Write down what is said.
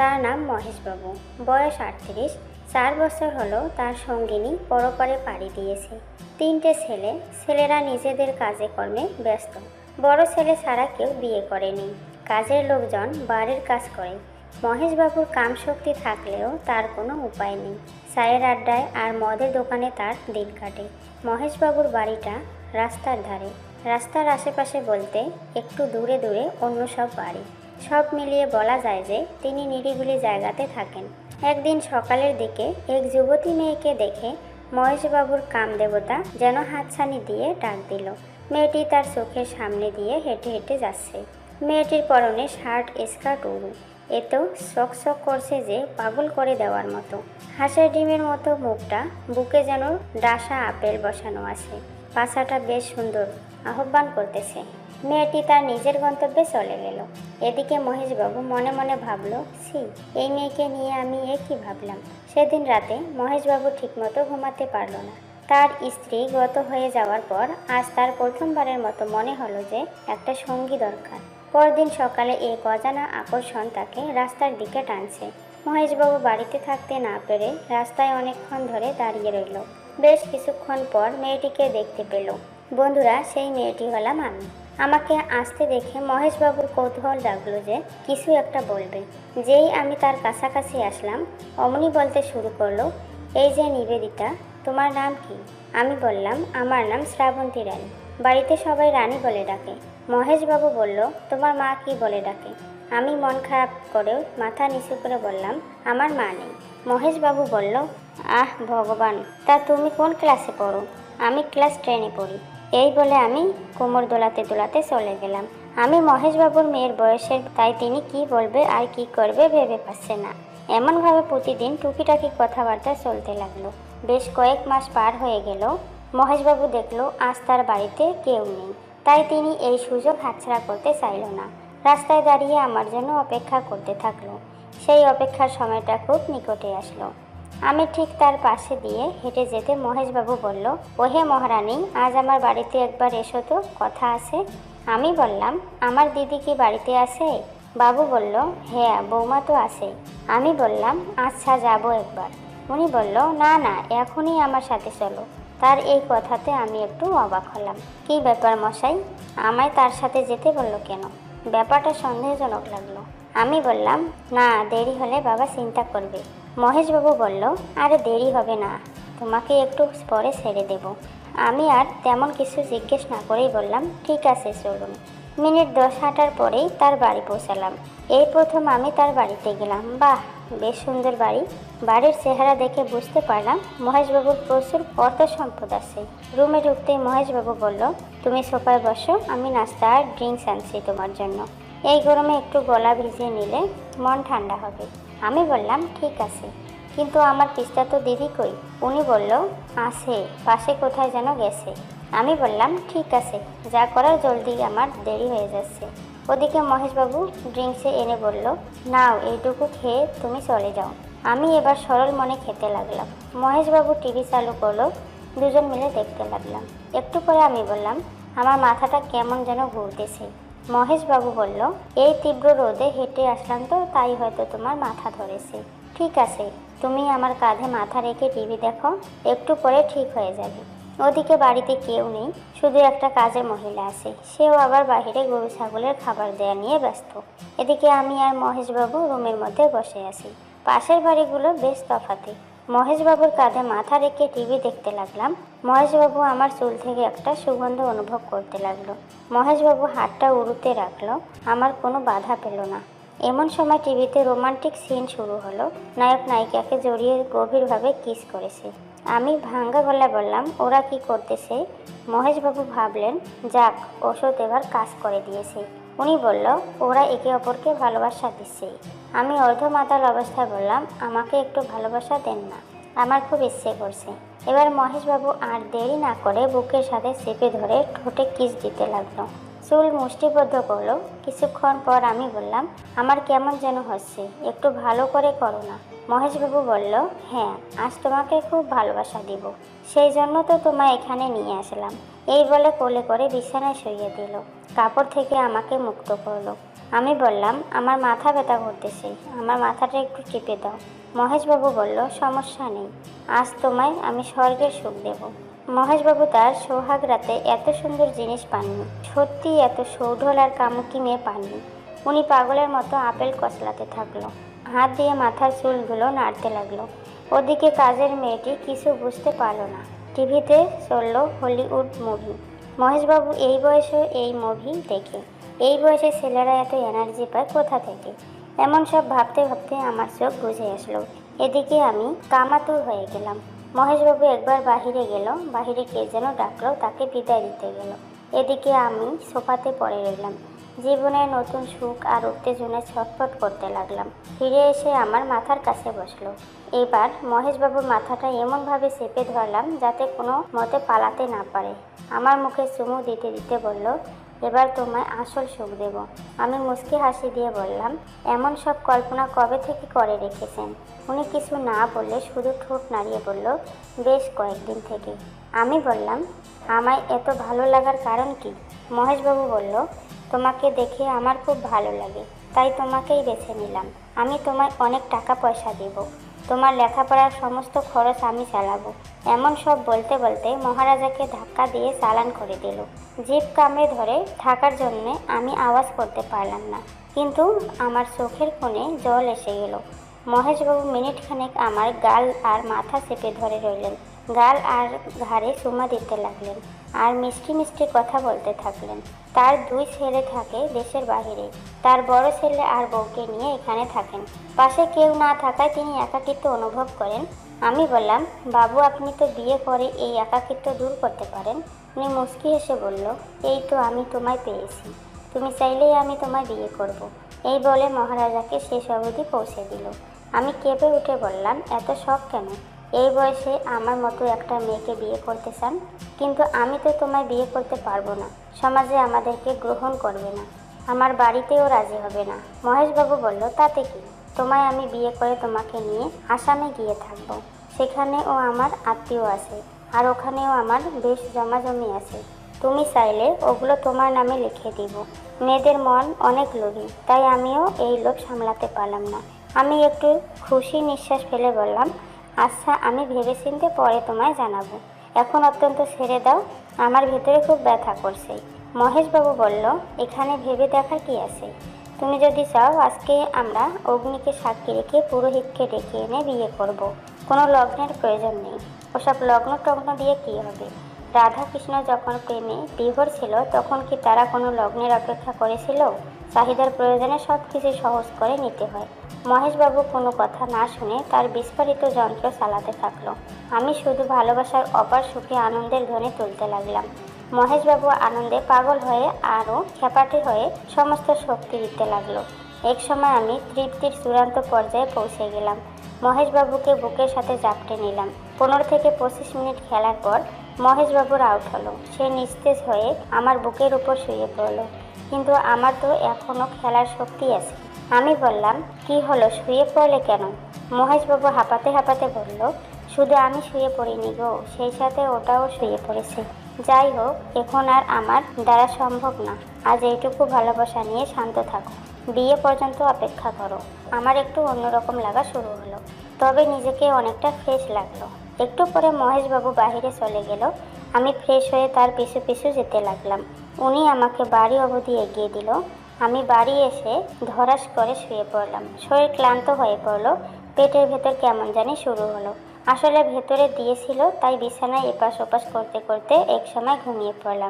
তার নাম মহেশবাবু। বয়স আটত্রিশ। চার বছর হলো তার সঙ্গিনী পরপারে পাড়ি দিয়েছে। তিনটে ছেলে। ছেলেরা নিজেদের কাজে কর্মে ব্যস্ত। বড় ছেলে ছাড়া কেউ বিয়ে করেনি। কাজের লোকজন বাড়ির কাজ করে। মহেশবাবুর কাম শক্তি থাকলেও তার কোনো উপায় নেই। চায়ের আড্ডায় আর মদের দোকানে তার দিন কাটে। মহেশবাবুর বাড়িটা রাস্তার ধারে। রাস্তার আশেপাশে বলতে একটু দূরে দূরে অন্য সব বাড়ি। সব মিলিয়ে বলা যায় যে তিনি নিরিবিলি জায়গাতে থাকেন। একদিন সকালের দিকে এক যুবতী মেয়েকে দেখে মহেশবাবুর কামদেবতা যেন হাতছানি দিয়ে ডাক দিল। মেয়েটি তার চোখের সামনে দিয়ে হেঁটে হেঁটে যাচ্ছে। মেয়েটির পরনে শার্ট, স্কার্ট উড়ু এত শক করছে যে পাগল করে দেওয়ার মতো। হাঁসের ডিমের মতো মুখটা বুকে যেন ডাসা আপেল বসানো আছে। পাশাটা বেশ সুন্দর আহ্বান করতেছে। মেয়েটি তার নিজের গন্তব্যে চলে গেল। এদিকে মহেশবাবু মনে মনে ভাবল সি এই মেয়েকে নিয়ে আমি এ কি ভাবলাম? সেদিন রাতে মহেশবাবু ঠিকমতো ঘুমাতে পারল না। তার স্ত্রী গত হয়ে যাওয়ার পর আজ তার প্রথমবারের মতো মনে হলো যে একটা সঙ্গী দরকার। পরদিন সকালে এই অজানা আকর্ষণ তাকে রাস্তার দিকে টানছে। মহেশবাবু বাড়িতে থাকতে না পেরে রাস্তায় অনেকক্ষণ ধরে দাঁড়িয়ে রইল। বেশ কিছুক্ষণ পর মেয়েটিকে দেখতে পেল। বন্ধুরা, সেই মেয়েটি হলাম আমি। আমাকে আসতে দেখে মহেশবাবুর কৌতূহল জাগলো যে কিছু একটা বলবে। যেই আমি তার কাছাকাছি আসলাম, অমনি বলতে শুরু করল, এই যে নিবেদিতা, তোমার নাম কি? আমি বললাম, আমার নাম শ্রাবন্তী রানী। বাড়িতে সবাই রানী বলে ডাকে। মহেশবাবু বলল, তোমার মা কি বলে ডাকে? আমি মন খারাপ করেও মাথা নিচু করে বললাম, আমার মা নেই। মহেশবাবু বলল, আহ, ভগবান, তা তুমি কোন ক্লাসে পড়ো? আমি ক্লাস টেনে পড়ি। এই বলে আমি কোমর দোলাতে দোলাতে চলে গেলাম। আমি মহেশবাবুর মেয়ের বয়সের, তাই তিনি কি বলবে আর কি করবে ভেবে পাচ্ছে না। এমনভাবে প্রতিদিন টুকিটাকি কথাবার্তা চলতে লাগল। বেশ কয়েক মাস পার হয়ে গেল। মহেশবাবু দেখল আজ তার বাড়িতে কেউ নেই। তাই তিনি এই সুযোগ হাতছাড়া করতে চাইল না। রাস্তায় দাঁড়িয়ে আমার জন্য অপেক্ষা করতে থাকল। সেই অপেক্ষার সময়টা খুব নিকটে আসলো। আমি ঠিক তার পাশে দিয়ে হেঁটে যেতে মহেশবাবু বলল, ওহে মহারানী, আজ আমার বাড়িতে একবার এসো তো, কথা আছে? আমি বললাম, আমার দিদি কি বাড়িতে আছে? বাবু বলল হ্যাঁ বৌমা তো আছে। আমি বললাম আচ্ছা যাব একবার। উনি বলল, না না, এখনই আমার সাথে চলো। তার এই কথাতে আমি একটু অবাক হলাম। কি ব্যাপার মশাই? আমায় তার সাথে যেতে বলল কেন? ব্যাপারটা সন্দেহজনক লাগল। আমি বললাম, না, দেরি হলে বাবা চিন্তা করবে। মহেশবাবু বলল, আরে দেরি হবে না, তোমাকে একটু পরে ছেড়ে দেব। আমি আর তেমন কিছু জিজ্ঞেস না করেই বললাম, ঠিক আছে, চলুন। মিনিট দশ হাঁটার পরেই তার বাড়ি পৌঁছালাম। এই প্রথম আমি তার বাড়িতে গেলাম। বাহ, বেশ সুন্দর বাড়ি। বাড়ির চেহারা দেখে বুঝতে পারলাম, মহেশবাবুর প্রচুর অর্থ সম্পদ আছে। রুমে ঢুকতেই মহেশবাবু বলল, তুমি সোফায় বসো, আমি নাস্তা আর ড্রিঙ্কস আনছি তোমার জন্য। এই গরমে একটু গলা ভিজিয়ে নিলে মন ঠান্ডা হবে। আমি বললাম, ঠিক আছে। কিন্তু আমার পিস্তা তো দিদি কই? উনি বলল, আছে, পাশে কোথায় যেন গেছে। আমি বললাম, ঠিক আছে, যা করার জলদি আমার দেরি হয়ে যাচ্ছে। ওদিকে মহেশবাবু ড্রিঙ্কসে এনে বলল, নাও, এইটুকু খেয়ে তুমি চলে যাও। আমি এবার সরল মনে খেতে লাগলাম। মহেশবাবু টিভি চালু করল, দুজন মিলে দেখতে লাগলাম। একটু পরে আমি বললাম, আমার মাথাটা কেমন যেন ঘুরতেছে। মহেশবাবু বলল, এই তীব্র রোদে হেঁটে আসলাম তো, তাই হয়তো তোমার মাথা ধরেছে। ঠিক আছে, তুমি আমার কাঁধে মাথা রেখে টিভি দেখো, একটু পরে ঠিক হয়ে যাবে। ওদিকে বাড়িতে কেউ নেই, শুধু একটা কাজের মহিলা আছে। সেও আবার বাইরে গরু, ছাগলের খাবার দেয়া নিয়ে ব্যস্ত। এদিকে আমি আর মহেশবাবু রুমের মধ্যে বসে আছি। পাশের বাড়িগুলো বেশ তফাতে। মহেশবাবুর কাঁধে মাথা রেখে টিভি দেখতে লাগলাম। মহেশবাবু আমার চুল থেকে একটা সুগন্ধ অনুভব করতে লাগল। মহেশবাবু হাতটা উড়ুতে রাখল, আমার কোনো বাধা পেল না। এমন সময় টিভিতে রোমান্টিক সিন শুরু হলো। নায়ক নায়িকাকে জড়িয়ে গভীরভাবে কিস করেছে। আমি ভাঙ্গা গলা বললাম, ওরা কি করতেছে? মহেশবাবু ভাবলেন, যাক, ওষুধ এবার কাজ করে দিয়েছে। উনি বলল, ওরা একে অপরকে ভালোবাসা দিচ্ছে। আমি অর্ধমাতাল অবস্থায় বললাম, আমাকে একটু ভালোবাসা দেন না, আমার খুব ইচ্ছে করছে। এবার মহেশবাবু আর দেরি না করে বুকের সাথে চেপে ধরে ঠোঁটে কিস দিতে লাগল। চুল মুষ্টিবদ্ধ করল। কিছুক্ষণ পর আমি বললাম, আমার কেমন যেন হচ্ছে, একটু ভালো করে করো না। মহেশবাবু বলল হ্যাঁ আজ তোমাকে খুব ভালোবাসা দিব, সেই জন্য তো তোমায় এখানে নিয়ে আসলাম। এই বলে কোলে করে বিছানায় শুইয়ে দিল। কাপড় থেকে আমাকে মুক্ত করল। আমি বললাম, আমার মাথা ব্যথা করতেছে। আমার মাথাটা একটু চেপে দাও। মহেশবাবু বলল, সমস্যা নেই। আজ তোমায় আমি স্বর্গের সুখ দেব। মহেশবাবু তার সোহাগ রাতে এত সুন্দর জিনিস পাননি। সত্যি এত সৌঢল আর কামুকি মেয়ে পাননি। উনি পাগলের মতো আপেল কচলাতে থাকল। হাত দিয়ে মাথার চুলগুলো নাড়তে লাগল। ওদিকে কাজের মেয়েটি কিছু বুঝতে পারল না। টিভিতে চলল হলিউড মুভি। মহেশবাবু এই বয়সে এই মুভি দেখে। এই বয়সে ছেলেরা এত এনার্জি পায় কোথা থেকে? এমন সব ভাবতে ভাবতে আমার চোখ বুঝে আসলো। এদিকে আমি কামাতুর হয়ে গেলাম। মহেশবাবু একবার বাহিরে গেল। বাহিরে কে যেন ডাকলো, তাকে বিদায় দিতে গেল। এদিকে আমি সোফাতে পড়ে রইলাম। জীবনের নতুন সুখ আর উত্তেজনায় ছটফট করতে লাগলাম। ফিরে এসে আমার মাথার কাছে বসল। এবার মহেশবাবুর মাথাটা এমনভাবে চেপে ধরলাম যাতে কোনো মতে পালাতে না পারে। আমার মুখে চুমু দিতে দিতে বলল, এবার তোমায় আসল সুখ দেব। আমি মুচকি হাসি দিয়ে বললাম, এমন সব কল্পনা কবে থেকে করে রেখেছেন? উনি কিছু না বললে শুধু ঠোঁট নাড়িয়ে বলল, বেশ কয়েকদিন থেকে। আমি বললাম, আমায় এত ভালো লাগার কারণ কি? মহেশবাবু বলল তোমাকে দেখে আমার খুব ভালো লাগে, তাই তোমাকেই বেছে নিলাম। আমি তোমায় অনেক টাকা পয়সা দেব। তোমার লেখাপড়ার সমস্ত খরচ আমি চালাবো। এমন সব বলতে বলতে মহারাজাকে ধাক্কা দিয়ে চালান করে দিল। জিপ কামড়ে ধরে থাকার জন্যে আমি আওয়াজ করতে পারলাম না। কিন্তু আমার চোখের কোণে জল এসে গেল মহেশবাবু মিনিটখানেক আমার গাল আর মাথা চেপে ধরে রইলেন। গাল আর ঘাড়ে চুমা দিতে লাগলেন আর মিষ্টি মিষ্টি কথা বলতে থাকলেন। তার দুই ছেলে থাকে দেশের বাইরে তার বড় ছেলে আর বউকে নিয়ে এখানে থাকেন। পাশে কেউ না থাকায় তিনি একাকিত্ব অনুভব করেন। আমি বললাম, বাবু, আপনি তো বিয়ে করে এই একাকিত্ব দূর করতে পারেন? উনি মুচকি হেসে বলল, এই তো আমি তোমায় পেয়েছি। তুমি চাইলেই আমি তোমায় বিয়ে করব। এই বলে মহারাজাকে শেষ অবধি পৌঁছে দিল। আমি কেঁপে উঠে বললাম, এত শখ কেন? এই বয়সে আমার মতো একটা মেয়েকে বিয়ে করতে চান, কিন্তু আমি তো তোমায় বিয়ে করতে পারব না। সমাজে আমাদেরকে গ্রহণ করবে না। আমার বাড়িতেও রাজি হবে না। মহেশবাবু বলল, তাতে কি? তোমায় আমি বিয়ে করে তোমাকে নিয়ে আসামে গিয়ে থাকব। সেখানেও আমার আত্মীয় আছে, আর ওখানেও আমার বেশ জমাজমি আছে। তুমি চাইলে ওগুলো তোমার নামে লিখে দিব। মেয়েদের মন অনেক লোভী, তাই আমিও এই লোভ সামলাতে পারলাম না। আমি একটু খুশি নিঃশ্বাস ফেলে বললাম আচ্ছা আমি ভেবেচিন্তে পরে তোমায় জানাব। এখন অত্যন্ত ছেড়ে দাও, আমার ভেতরে খুব ব্যথা করছে। মহেশবাবু বলল, এখানে ভেবে দেখার কি আছে? তুমি যদি চাও, আজকে আমরা অগ্নিকে সাক্ষী রেখে পুরোহিতকে ডেকে এনে বিয়ে করব। কোনো লগ্নের প্রয়োজন নেই। ওসব লগ্ন টগ্ন দিয়ে কি হবে? রাধাকৃষ্ণ যখন প্রেমে বিভোর ছিল, তখন কি তারা কোনো লগ্নের অপেক্ষা করেছিল? চাহিদার প্রয়োজনে সব কিছু সহজ করে নিতে হয়। মহেশবাবু কোনো কথা না শুনে তার বিস্ফোরিত যন্ত্র চালাতে থাকল। আমি শুধু ভালোবাসার অপার সুখে আনন্দের ধ্বনি তুলতে লাগলাম। মহেশবাবু আনন্দে পাগল হয়ে আরও খেপাটে হয়ে সমস্ত শক্তি দিতে লাগল। এক সময় আমি তৃপ্তির চূড়ান্ত পর্যায়ে পৌঁছে গেলাম। মহেশবাবুকে বুকের সাথে জাপটে নিলাম। পনেরো থেকে পঁচিশ মিনিট খেলার পর মহেশবাবুর আউট হলো। সে নিস্তেজ হয়ে আমার বুকের উপর শুয়ে পড়ল। কিন্তু আমার তো এখনও খেলার শক্তি আছে। আমি বললাম, কি হলো? শুয়ে পড়লে কেন? মহেশবাবু হাঁপাতে হাঁপাতে বলল, শুধু আমি শুয়ে পড়িনি গো, সেই সাথে ওটাও শুয়ে পড়েছে। যাই হোক, এখন আর আমার দ্বারা সম্ভব না। আজ এইটুকু ভালোবাসা নিয়ে শান্ত থাকো। বিয়ে পর্যন্ত অপেক্ষা করো। আমার একটু অন্যরকম লাগা শুরু হলো। তবে নিজেকে অনেকটা ফ্রেশ লাগল। একটু পরে মহেশবাবু বাহিরে চলে গেল। আমি ফ্রেশ হয়ে তার পিছু পিছু যেতে লাগলাম। উনি আমাকে বাড়ি অবধি এগিয়ে দিল। আমি বাড়ি এসে ধরাস করে শুয়ে পড়লাম। শরীর ক্লান্ত হয়ে পড়ল। পেটের ভেতর কেমন জানি শুরু হলো। আসলে ভেতরে দিয়েছিল, তাই বিছানায় এপাশ ওপাশ করতে করতে এক সময় ঘুমিয়ে পড়লাম।